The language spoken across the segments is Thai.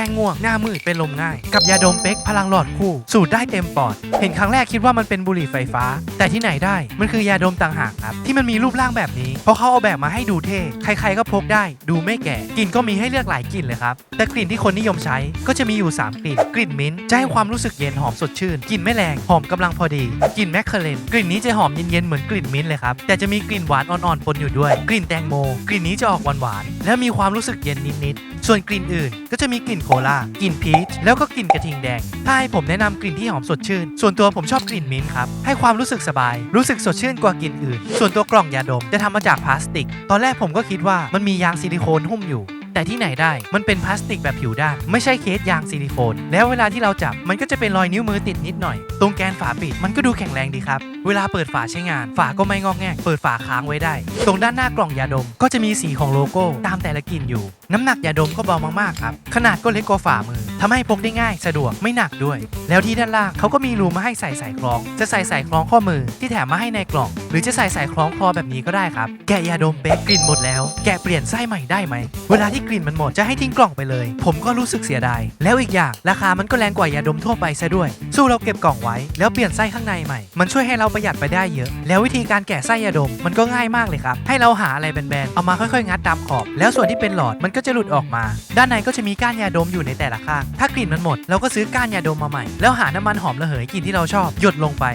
ก้ง่วง หน้ามืดเป็นลมง่าย กับยาดมเป๊กพลังหลอดคู่ สูดได้เต็มปอด เห็นครั้งแรกคิดว่ามันเป็นบุหรี่ไฟฟ้า แต่ที่ไหนได้มันคือยาดมต่างหากครับ ที่มันมีรูปร่างแบบนี้ เพราะเขาเอาแบบมาให้ดูเท่ ใครๆก็พกได้ ดูไม่แก่ กลิ่นก็มีให้เลือกหลายกลิ่นเลยครับ แต่กลิ่นที่คนนิยมใช้ก็จะมีอยู่ 3 กลิ่น กลิ่นมิ้นท์จะให้ความรู้สึกเย็นหอมสดชื่น กลิ่นไม่แรง หอมกำลังพอดี กลิ่นแมคเคเลนกลิ่นนี้จะหอมเย็นๆเหมือนกลิ่นมิ้นท์เลยครับ แต่จะมีกลิ่นหวานอ่อนๆปนอยู่ด้วย กลิ่นแตงโม กลิ่นนี้จะออกหวานๆ และมีความรู้สึกเย็นนิดๆ ส่วนกลิ่นอื่นก็จะมีกลิ่นคลากลิ่นพีชแล้วก็กลิ่นกระทิงแดง ถ้าให้ผมแนะนำกลิ่นที่หอมสดชื่น ส่วนตัวผมชอบกลิ่นมิ้นท์ครับ ให้ความรู้สึกสบาย รู้สึกสดชื่นกว่ากลิ่นอื่น ส่วนตัวกล่องยาดมจะทำมาจากพลาสติก ตอนแรกผมก็คิดว่ามันมียางซิลิโคนหุ้มอยู่ แต่ที่ไหนได้มันเป็นพลาสติกแบบผิวด้าน ไม่ใช่เคสยางซิลิโคน แล้วเวลาที่เราจับมันก็จะเป็นรอยนิ้วมือติดนิดหน่อย ตรงแกนฝาปิดมันก็ดูแข็งแรงดีครับ เวลาเปิดฝาใช้งาน ฝาก็ไม่งอกแงกเปิดฝาค้างไว้ได้ ตรงด้านหน้ากล่องยาดมก็จะมีสีของโลโก้ตามแต่ละกลิ่นอยู่ น้ำหนักยาดมก็เบามากๆครับขนาดก็เล็กกว่าฝ่ามือทำให้พกได้ง่ายสะดวกไม่หนักด้วย แล้วที่ด้านล่างเขาก็มีรูมาให้ใส่สายคล้อง จะใส่สายคล้องข้อมือที่แถมมาให้ในกล่อง หรือจะใส่สายคล้องคอแบบนี้ก็ได้ครับ แกะยาดมเป๊กกลิ่นหมดแล้ว แกะเปลี่ยนไส้ใหม่ได้ไหม เวลาที่กลิ่นมันหมดจะให้ทิ้งกล่องไปเลย ผมก็รู้สึกเสียดาย แล้วอีกอย่างราคามันก็แรงกว่ายาดมทั่วไปซะด้วย สู้เราเก็บกล่องไว้ แล้วเปลี่ยนไส้ข้างในใหม่ มันช่วยให้เราประหยัดไปได้เยอะ แล้ววิธีการแกะไส้ยาดมมันก็ง่ายมากเลยครับ ให้เราหาอะไรแบนๆ เอามาค่อยๆ งัดตามขอบ แล้วส่วนที่เป็นหลอดมันก็จะหลุดออกมา ด้านในก็จะมีก้านยาดมอยู่ในแต่ละข้าง ถ้ากลิ่นมันหมดเราก็ซื้อก้านยาดมมาใหม่ แล้วหาน้ำมันหอมระเหยกลิ่นที่เราชอบหยดลงไป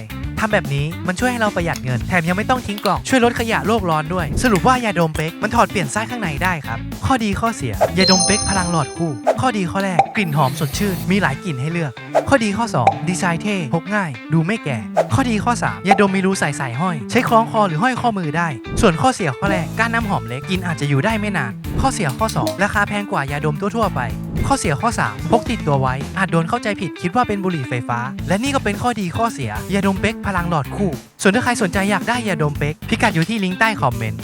ทำแบบนี้มันช่วยให้เราประหยัดเงิน แถมยังไม่ต้องทิ้งกล่อง ช่วยลดขยะโลกร้อนด้วย สรุปว่ายาดมเป๊กมันถอดเปลี่ยนไส้ข้างในได้ครับ ข้อดีข้อเสีย ยาดมเป๊กพลังหลอดคู่ ข้อดีข้อแรก กลิ่นหอมสดชื่น มีหลายกลิ่นให้เลือก ข้อดีข้อ 2 ดีไซน์เท่พกง่าย ดูไม่แก่ ข้อดีข้อ 3 ยาดมมีรูใส่สายห้อย ใช้คล้องคอหรือห้อยข้อมือได้ ส่วนข้อเสียข้อแรกการน้ำหอมเล็กกินอาจจะอยู่ได้ไม่นาน ข้อเสียข้อ 2 ราคาแพงกว่ายาดมทั่วๆไป ข้อเสียข้อ 3 พกติดตัวไว้ อาจโดนเข้าใจผิดคิดว่าเป็นบุหรี่ไฟฟ้า และนี่ก็เป็นข้อดีข้อเสียยาดมเป๊กพลังหลอดคู่ ส่วนถ้าใครสนใจอยากได้ยาดมเป๊กพิกัดอยู่ที่ลิงก์ใต้คอมเมนต์